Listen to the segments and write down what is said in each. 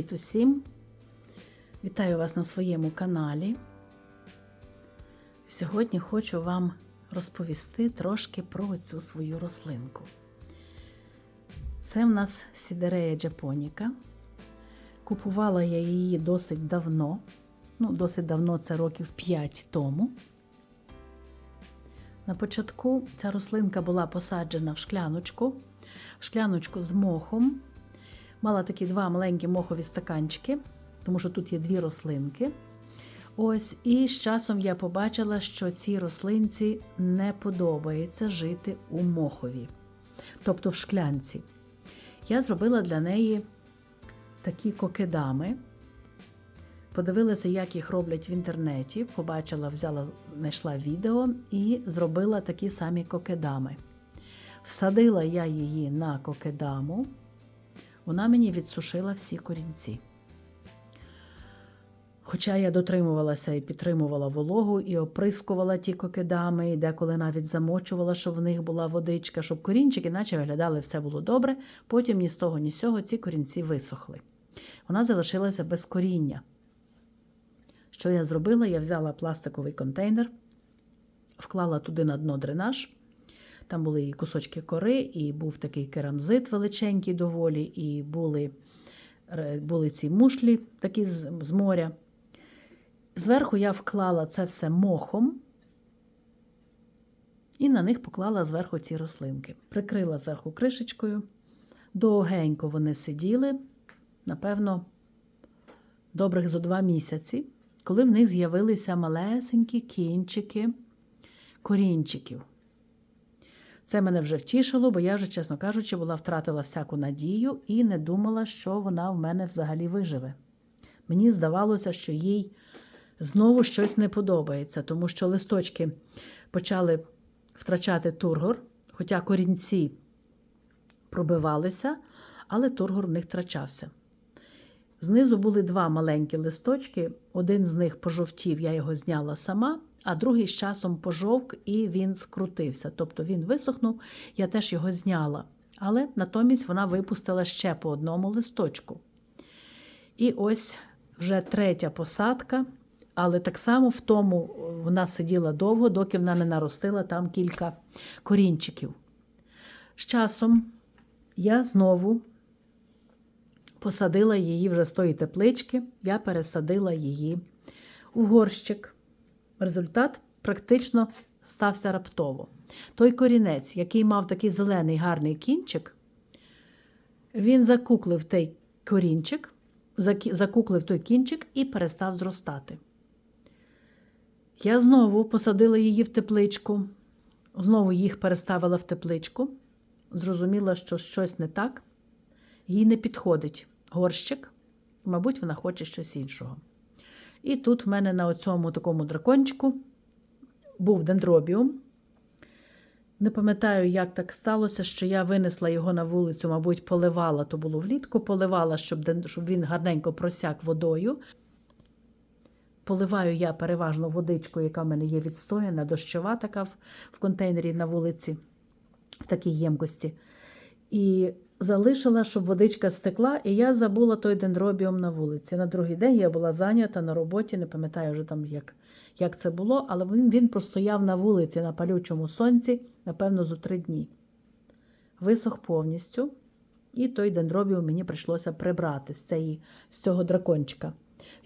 Привіт усім! Вітаю вас на своєму каналі. Сьогодні хочу вам розповісти трошки про цю свою рослинку. Це в нас Сідерея Джапоніка. Купувала я її досить давно. Ну, досить давно це років 5 тому. На початку ця рослинка була посаджена в шкляночку, в шкляночку з мохом. Мала такі два маленькі мохові стаканчики, тому що тут є дві рослинки. Ось, і з часом я побачила, що цій рослинці не подобається жити у мохові, тобто в шклянці. Я зробила для неї такі кокедами. Подивилася, як їх роблять в інтернеті. Побачила, взяла, знайшла відео і зробила такі самі кокедами. Всадила я її на кокедаму, вона мені відсушила всі корінці. Хоча я дотримувалася і підтримувала вологу, і оприскувала ті кокедами, і деколи навіть замочувала, щоб в них була водичка, щоб корінчики, наче виглядали, все було добре. Потім ні з того, ні з цього ці корінці висохли. Вона залишилася без коріння. Що я зробила? Я взяла пластиковий контейнер, вклала туди на дно дренаж. Там були і кусочки кори, і був такий керамзит величенький доволі, і були були ці мушлі такі з, з моря. Зверху я вклала це все мохом і на них поклала зверху ці рослинки. Прикрила зверху кришечкою. Довгенько вони сиділи, напевно, добрих зо два місяці, коли в них з'явилися малесенькі кінчики корінчиків. Це мене вже втішило, бо я вже, чесно кажучи, була втратила всяку надію і не думала, що вона в мене взагалі виживе. Мені здавалося, що їй знову щось не подобається, тому що листочки почали втрачати тургор, хоча корінці пробивалися, але тургор в них втрачався. Знизу були два маленькі листочки, один з них пожовтів, я його зняла сама, а другий з часом пожовк і він скрутився. Тобто він висохнув, я теж його зняла. Але натомість вона випустила ще по одному листочку. І ось вже третя посадка, але так само в тому вона сиділа довго, доки вона не наростила там кілька корінчиків. З часом я знову посадила її вже з тої теплички, я пересадила її у горщик. Результат практично стався раптово. Той корінець, який мав такий зелений гарний кінчик, він закуклив той корінчик, закуклив той кінчик і перестав зростати. Я знову посадила її в тепличку, знову їх переставила в тепличку. Зрозуміла, що щось не так, їй не підходить горщик, мабуть, вона хоче щось іншого. І тут в мене на цьому такому дракончику був дендробіум. Не пам'ятаю, як так сталося, що я винесла його на вулицю, мабуть, поливала, то було влітку, поливала, щоб він гарненько просяк водою. Поливаю я переважно водичкою, яка в мене є відстояна, дощова така в контейнері на вулиці, в такій ємкості. І залишила, щоб водичка стекла, і я забула той дендробіум на вулиці. На другий день я була зайнята на роботі, не пам'ятаю вже там, як як це було, але він він простояв на вулиці на палючому сонці, напевно, зо три дні. Висох повністю, і той дендробіум мені прийшлося прибрати з, цієї, з цього дракончика.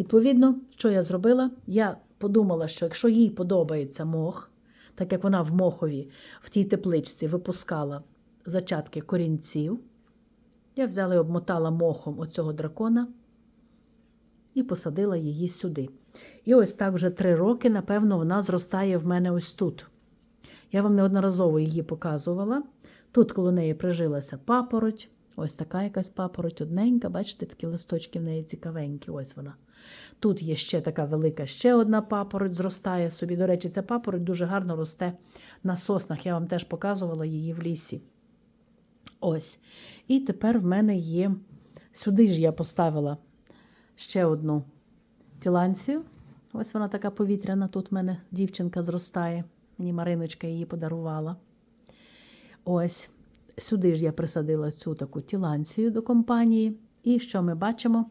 Відповідно, що я зробила? Я подумала, що якщо їй подобається мох, так як вона в мохові в тій тепличці випускала зачатки корінців, я взяла і обмотала мохом оцього дракона і посадила її сюди. І ось так вже три роки, напевно, вона зростає в мене ось тут. Я вам неодноразово її показувала. Тут коло неї прижилася папороть, ось така якась папороть одненька, бачите, такі листочки в неї цікавенькі. Ось вона. Тут є ще така велика, ще одна папороть зростає собі. До речі, ця папороть дуже гарно росте на соснах. Я вам теж показувала її в лісі. Ось. І тепер в мене є. Сюди ж я поставила ще одну тіланцію. Ось вона така повітряна. Тут в мене дівчинка зростає. Мені Мариночка її подарувала. Ось. Сюди ж я присадила цю таку тіланцію до компанії. І що ми бачимо?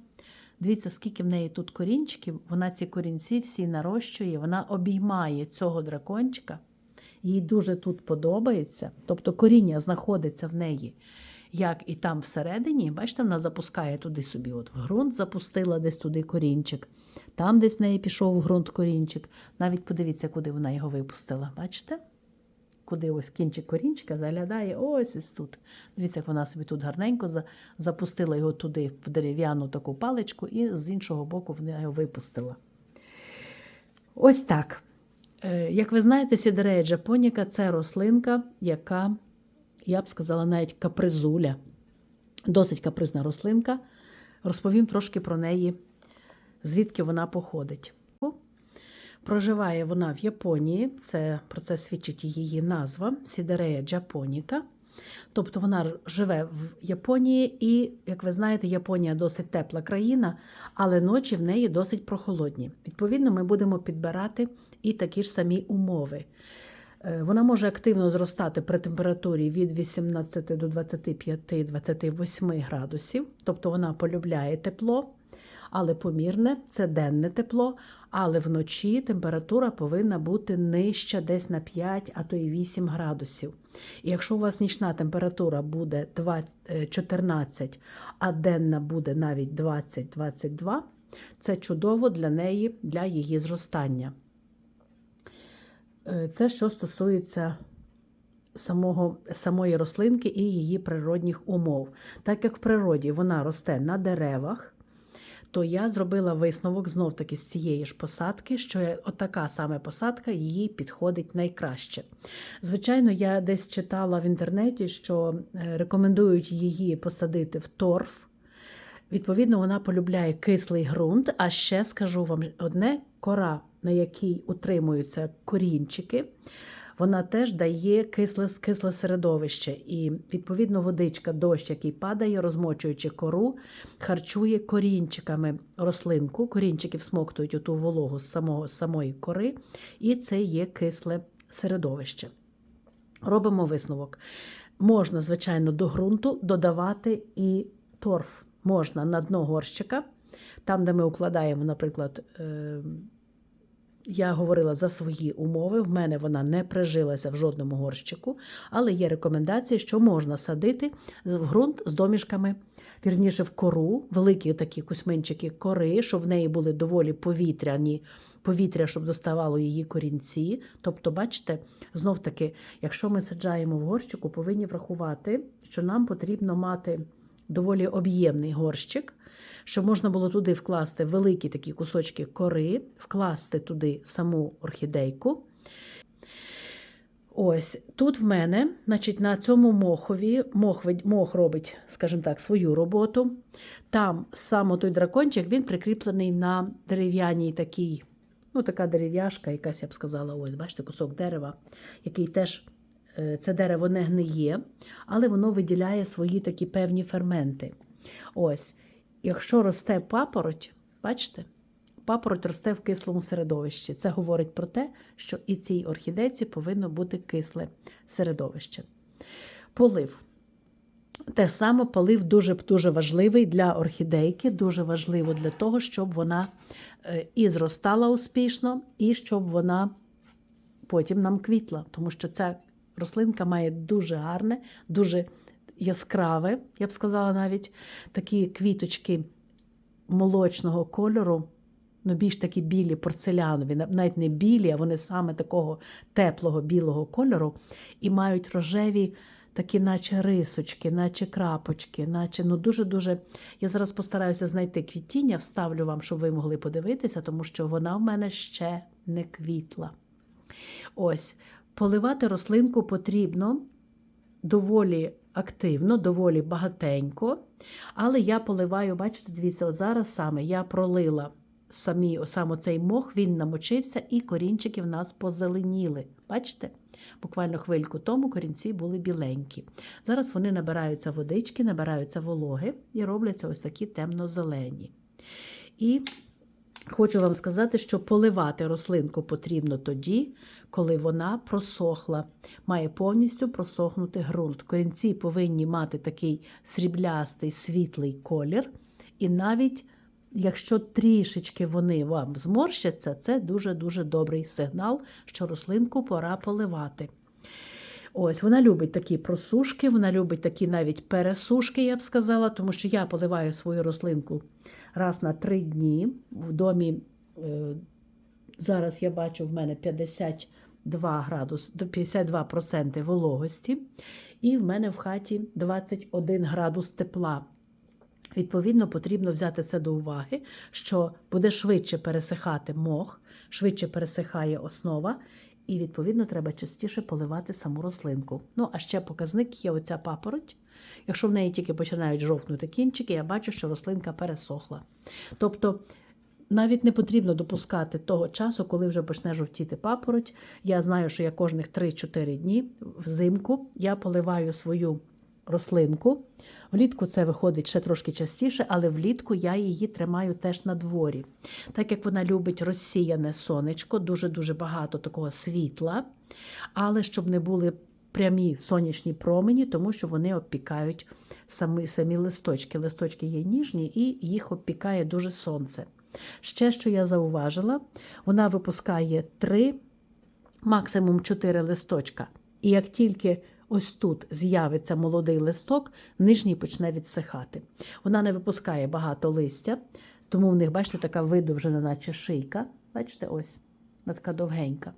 Дивіться, скільки в неї тут корінчиків, вона ці корінці всі нарощує, вона обіймає цього дракончика. Їй дуже тут подобається. Тобто коріння знаходиться в неї, як і там всередині. Бачите, вона запускає туди собі. От в ґрунт запустила десь туди корінчик. Там десь в неї пішов в ґрунт корінчик. Навіть подивіться, куди вона його випустила. Бачите? Куди ось кінчик корінчика заглядає ось ось тут. Дивіться, як вона собі тут гарненько запустила його туди, в дерев'яну таку паличку, і з іншого боку вона його випустила. Ось так. Е, Як ви знаєте, сідерея джапоніка це рослинка, яка, я б сказала, навіть капризуля. Досить капризна рослинка. Розповім трошки про неї, звідки вона походить. Проживає вона в Японії, це про це свідчить її назва Сідерея джапоніка. Тобто вона живе в Японії, і, як ви знаєте, Японія досить тепла країна, але ночі в неї досить прохолодні. Відповідно, ми будемо підбирати і такі ж самі умови. Е, Вона може активно зростати при температурі від 18 до 25-28 градусів, тобто вона полюбляє тепло, але помірне це денне тепло, але вночі температура повинна бути нижча десь на 5, а то й 8 градусів. І якщо у вас нічна температура буде 2 е, 14, а денна буде навіть 20-22, це чудово для неї, для її зростання. Е, Це що стосується самого, самої рослинки і її природних умов. Так як в природі вона росте на деревах, то я зробила висновок знов таки з цієї ж посадки, що отака саме посадка їй підходить найкраще. Звичайно, я десь читала в інтернеті, що е, рекомендують її посадити в торф. Відповідно, вона полюбляє кислий ґрунт. А ще скажу вам одне: кора, на якій утримуються корінчики, вона теж дає кисле, кисле середовище. І, відповідно, водичка, дощ, який падає, розмочуючи кору, харчує корінчиками рослинку. Корінчики всмоктують оту вологу з самого, з самої кори, і це є кисле середовище. Робимо висновок. Можна, звичайно, до ґрунту додавати і торф. Можна на дно горщика, там, де ми укладаємо, наприклад, е, я говорила за свої умови. В мене вона не прижилася в жодному горщику, але є рекомендації, що можна садити в ґрунт з домішками, вірніше в кору, великі такі кусьменчики кори, щоб в неї були доволі повітряні. Повітря, щоб доставало її корінці. Тобто, бачите, знов таки, якщо ми саджаємо в горщику, повинні врахувати, що нам потрібно мати доволі об'ємний горщик, щоб можна було туди вкласти великі такі кусочки кори, вкласти туди саму орхідейку. Ось тут в мене, значить, на цьому мохові, мох, мох робить, скажімо так, свою роботу. Там саме той дракончик він прикріплений на дерев'яній такій, ну, така дерев'яшка, якась, я б сказала, ось, бачите, кусок дерева, який теж це дерево не гниє, але воно виділяє свої такі певні ферменти. Ось, якщо росте папороть, бачите, папороть росте в кислому середовищі. Це говорить про те, що і цій орхідейці повинно бути кисле середовище. Полив. Те саме полив дуже дуже важливий для орхідейки, дуже важливо для того, щоб вона е, і зростала успішно, і щоб вона потім нам квітла. Тому що ця рослинка має дуже гарне, дуже яскраве, я б сказала, навіть такі квіточки молочного кольору, ну більш такі білі порцелянові, навіть не білі, а вони саме такого теплого білого кольору, і мають рожеві. Такі, наче рисочки, наче крапочки, наче ну дуже-дуже. Я зараз постараюся знайти квітіння, вставлю вам, щоб ви могли подивитися, тому що вона в мене ще не квітла. Ось, поливати рослинку потрібно доволі активно, доволі багатенько. Але я поливаю, бачите, дивіться, от зараз саме я пролила самі, саме цей мох, він намочився, і корінчики в нас позеленіли. Бачите? Буквально хвильку тому корінці були біленькі. Зараз вони набираються водички, набираються вологи і робляться ось такі темно-зелені. І хочу вам сказати, що поливати рослинку потрібно тоді, коли вона просохла, має повністю просохнути ґрунт. Корінці повинні мати такий сріблястий світлий колір, і навіть якщо трішечки вони вам зморщаться, це дуже-дуже добрий сигнал, що рослинку пора поливати. Ось вона любить такі просушки, вона любить такі навіть пересушки, я б сказала, тому що я поливаю свою рослинку раз на три дні. В домі е, зараз я бачу в мене 52 градус, 52% вологості, і в мене в хаті 21 градус тепла. Відповідно, потрібно взяти це до уваги, що буде швидше пересихати мох, швидше пересихає основа, і, відповідно, треба частіше поливати саму рослинку. Ну, а ще показник є оця папороть. Якщо в неї тільки починають жовкнути кінчики, я бачу, що рослинка пересохла. Тобто навіть не потрібно допускати того часу, коли вже почне жовтіти папороть. Я знаю, що я кожних 3-4 дні взимку я поливаю свою рослинку. Влітку це виходить ще трошки частіше, але влітку я її тримаю теж на дворі. Так як вона любить розсіяне сонечко, дуже-дуже багато такого світла, але щоб не були прямі сонячні промені, тому що вони обпікають самі, самі листочки. Листочки є ніжні і їх обпікає дуже сонце. Ще, що я зауважила, вона випускає 3, максимум 4 листочка. І як тільки ось тут з'явиться молодий листок, нижній почне відсихати. Вона не випускає багато листя, тому в них, бачите, така видовжена, наче шийка. Бачите, ось, вона така довгенька.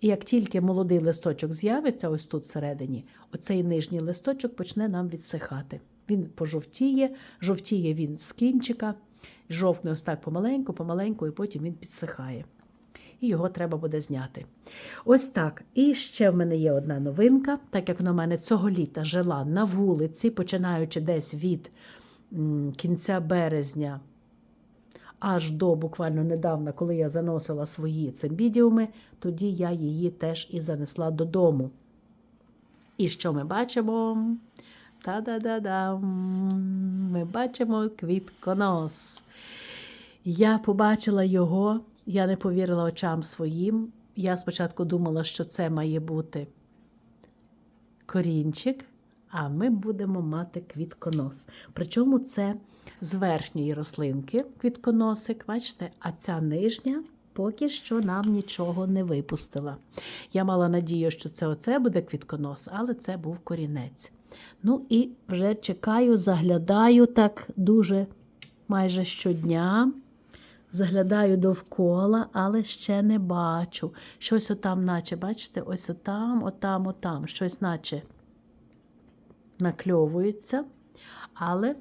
І як тільки молодий листочок з'явиться, ось тут всередині, оцей нижній листочок почне нам відсихати. Він пожовтіє, жовтіє він з кінчика, жовтне ось так помаленьку, помаленьку, і потім він підсихає. І його треба буде зняти. Ось так. І ще в мене є одна новинка, так як вона в мене цього літа жила на вулиці, починаючи десь від кінця березня аж до буквально недавно, коли я заносила свої цимбідіуми, тоді я її теж і занесла додому. І що ми бачимо? Та-да-да-дам! Ми бачимо квітконос. Я побачила його, я не повірила очам своїм. Я спочатку думала, що це має бути корінчик, а ми будемо мати квітконос. Причому це з верхньої рослинки квітконосик, бачите, а ця нижня поки що нам нічого не випустила. Я мала надію, що це оце буде квітконос, але це був корінець. Ну і вже чекаю, заглядаю так дуже майже щодня. Заглядаю довкола, але ще не бачу. Щось отам, наче, бачите, ось отам, отам, отам. Щось наче накльовується, але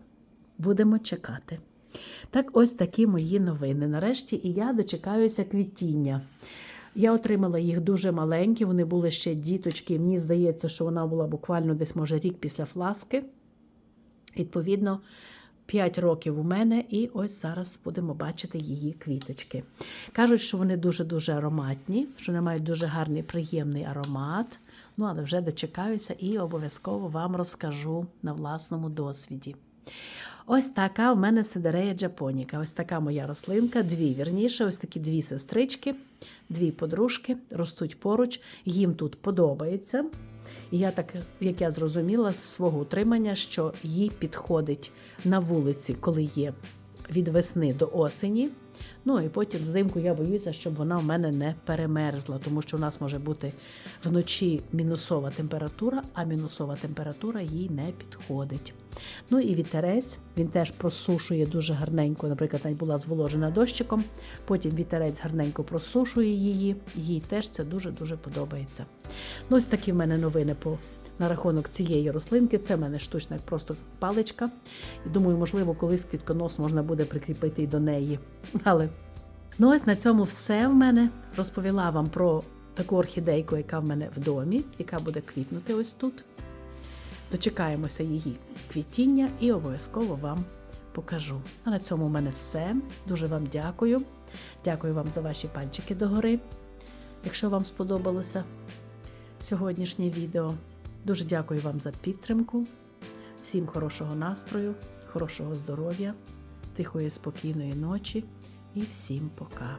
будемо чекати. Так, ось такі мої новини. Нарешті і я дочекаюся квітіння. Я отримала їх дуже маленькі, вони були ще діточки. Мені здається, що вона була буквально десь, може, рік після фласки. Відповідно, 5 років у мене, і ось зараз будемо бачити її квіточки. Кажуть, що вони дуже-дуже ароматні, що вони мають дуже гарний, приємний аромат. Ну, але вже дочекаюся і обов'язково вам розкажу на власному досвіді. Ось така в мене сидерея джапоніка. Ось така моя рослинка, дві вірніше, ось такі дві сестрички, дві подружки ростуть поруч, їм тут подобається. І я так, як я зрозуміла з свого утримання, що їй підходить на вулиці, коли є від весни до осені. Ну і потім взимку я боюся, щоб вона в мене не перемерзла, тому що у нас може бути вночі мінусова температура, а мінусова температура їй не підходить. Ну і вітерець, він теж просушує дуже гарненько, наприклад, була зволожена дощиком, потім вітерець гарненько просушує її, їй теж це дуже-дуже подобається. Ну, Ось такі в мене новини по на рахунок цієї рослинки. Це в мене штучна просто паличка. І думаю, можливо, колись квітконос можна буде прикріпити і до неї. Але ну ось на цьому все в мене. Розповіла вам про таку орхідейку, яка в мене в домі, яка буде квітнути ось тут. Дочекаємося її квітіння і обов'язково вам покажу. А на цьому в мене все. Дуже вам дякую. Дякую вам за ваші пальчики догори, якщо вам сподобалося сьогоднішнє відео. Дуже дякую вам за підтримку. Всім хорошого настрою, хорошого здоров'я, тихої, спокійної ночі і всім пока.